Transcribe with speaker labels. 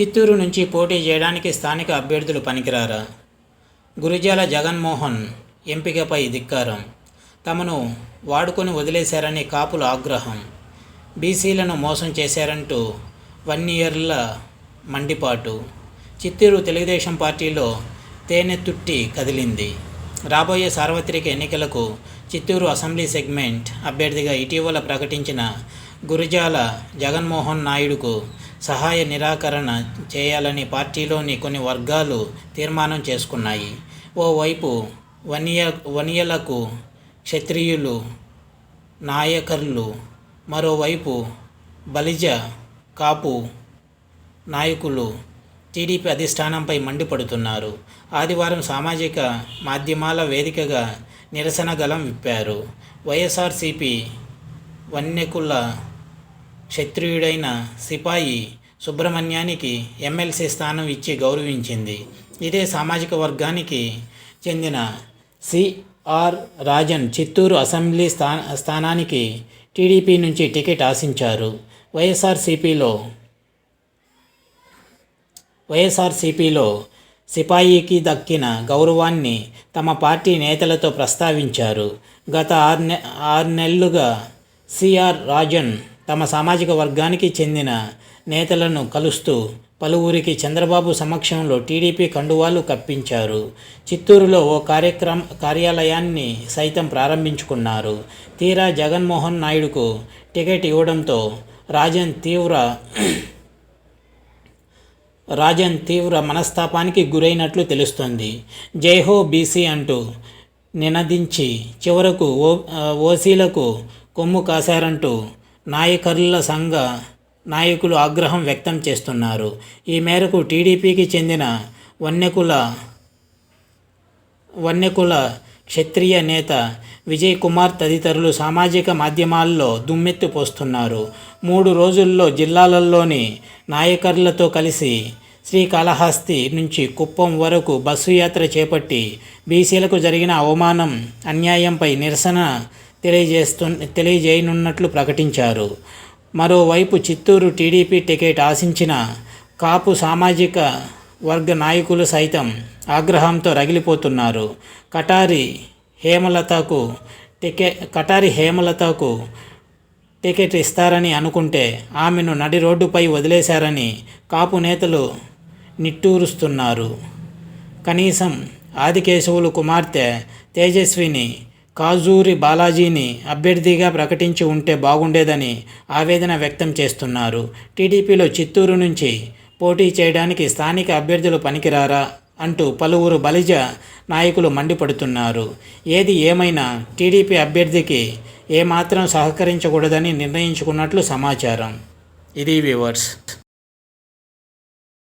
Speaker 1: చిత్తూరు నుంచి పోటీ చేయడానికి స్థానిక అభ్యర్థులు పనికిరారా? గురిజాల జగన్మోహన్ ఎంపికపై ధిక్కారం. తమను వాడుకొని వదిలేశారని కాపుల ఆగ్రహం. బీసీలను మోసం చేశారంటూ వన్ ఇయర్ల మండిపాటు. చిత్తూరు తెలుగుదేశం పార్టీలో తేనె తుట్టి కదిలింది. రాబోయే సార్వత్రిక ఎన్నికలకు చిత్తూరు అసెంబ్లీ సెగ్మెంట్ అభ్యర్థిగా ఇటీవల ప్రకటించిన గురిజాల జగన్మోహన్ నాయుడుకు సహాయ నిరాకరణ చేయాలని పార్టీలోని కొన్ని వర్గాలు తీర్మానం చేసుకున్నాయి. ఓవైపు వనియ వనియలకు క్షత్రియులు నాయకర్లు మరోవైపు బలిజ కాపు నాయకులు టీడీపీ అధిష్టానంపై మండిపడుతున్నారు. ఆదివారం సామాజిక మాధ్యమాల వేదికగా నిరసన గలం విప్పారు. వైఎస్ఆర్సీపీ వన్యకుల క్షత్రియుడైన సిపాయి సుబ్రహ్మణ్యానికి ఎమ్మెల్సీ స్థానం ఇచ్చి గౌరవించింది. ఇదే సామాజిక వర్గానికి చెందిన సిఆర్ రాజన్ చిత్తూరు అసెంబ్లీ స్థా స్థానానికి టీడీపీ నుంచి టికెట్ ఆశించారు. వైఎస్ఆర్సీపీలో వైఎస్ఆర్సీపీలో సిపాయికి దక్కిన గౌరవాన్ని తమ పార్టీ నేతలతో ప్రస్తావించారు. గత ఆరు నె ఆరు నెలలుగా సిఆర్ రాజన్ తమ సామాజిక వర్గానికి చెందిన నేతలను కలుస్తూ పలువురికి చంద్రబాబు సమక్షంలో టీడీపీ కండువాలు కప్పించారు. చిత్తూరులో ఓ కార్యక్రమ కార్యాలయాన్ని సైతం ప్రారంభించుకున్నారు. తీరా జగన్మోహన్ నాయుడుకు టికెట్ ఇవ్వడంతో రాజన్ తీవ్ర రాజన్ తీవ్ర మనస్తాపానికి గురైనట్లు తెలుస్తోంది. జైహో బీసీ అంటూ నినదించి చివరకు ఓ ఓసీలకు కొమ్ము కాశారంటూ నాయకర్ల సంఘ నాయకులు ఆగ్రహం వ్యక్తం చేస్తున్నారు. ఈ మేరకు టీడీపీకి చెందిన వన్యకుల వన్యకుల క్షత్రియ నేత విజయ్ కుమార్ తదితరులు సామాజిక మాధ్యమాల్లో దుమ్మెత్తి పోస్తున్నారు. మూడు రోజుల్లో జిల్లాలలోని నాయకర్లతో కలిసి శ్రీకాళహస్తి నుంచి కుప్పం వరకు బస్సు యాత్ర చేపట్టి బీసీలకు జరిగిన అవమానం అన్యాయంపై నిరసన తెలియజేస్తు తెలియజేయనున్నట్లు ప్రకటించారు. మరోవైపు చిత్తూరు టీడీపీ టికెట్ ఆశించిన కాపు సామాజిక వర్గ నాయకులు సైతం ఆగ్రహంతో రగిలిపోతున్నారు. కటారి హేమలతకు టికె కటారి హేమలతకు టికెట్ ఇస్తారని అనుకుంటే ఆమెను నడి రోడ్డుపై వదిలేశారని కాపు నేతలు నిట్టూరుస్తున్నారు. కనీసం ఆదికేశవులు కుమార్తె తేజస్విని కాజూరి బాలాజీని అభ్యర్థిగా ప్రకటించి ఉంటే బాగుండేదని ఆవేదన వ్యక్తం చేస్తున్నారు. టీడీపీలో చిత్తూరు నుంచి పోటీ చేయడానికి స్థానిక అభ్యర్థులు పనికిరారా అంటూ పలువురు బలిజ నాయకులు మండిపడుతున్నారు. ఏది ఏమైనా టీడీపీ అభ్యర్థికి ఏమాత్రం సహకరించకూడదని నిర్ణయించుకున్నట్లు సమాచారం. ఇది వ్యూవర్స్